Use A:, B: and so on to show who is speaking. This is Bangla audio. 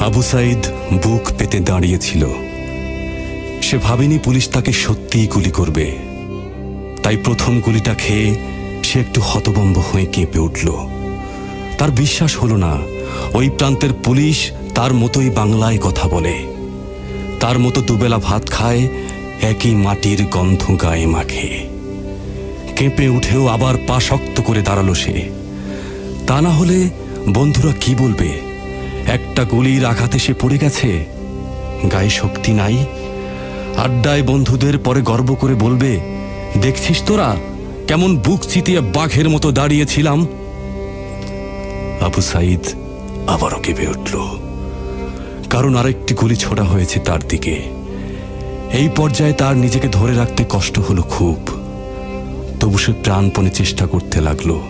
A: আবু সাইদ বুক পেতে দাঁড়িয়েছিল। সে ভাবেনি পুলিশ তাকে সত্যিই গুলি করবে। তাই প্রথম গুলিটা খেয়ে সে একটু হতবম্ব হয়ে কেঁপে উঠল। তার বিশ্বাস হলো না, ওই প্রান্তের পুলিশ তার মতোই বাংলায় কথা বলে। তার মতো দুবেলা ভাত খায়, একই মাটির গন্ধ গায়ে মাখে। কেঁপে উঠেও আবার পা শক্ত করে দাঁড়াল সে। তা না হলে বন্ধুরা কি বলবে? একটা গুলির আঘাতে সে পড়ে গেছে। গায়ে শক্তি নাই। আড্ডায় বন্ধুদের পরে গর্ব করে বলবে, দেখছিস তোরা কেমন বুক চিতিয়ে বাঘের মতো দাঁড়িয়েছিলাম? আবু সাইদ আবারও কেঁপে উঠল। কারণ আরেকটি গুলি ছোড়া হয়েছে তার দিকে। এই পর্যায়ে তার নিজেকে ধরে রাখতে কষ্ট হলো খুব। তবু সে প্রাণপণে চেষ্টা করতে লাগল।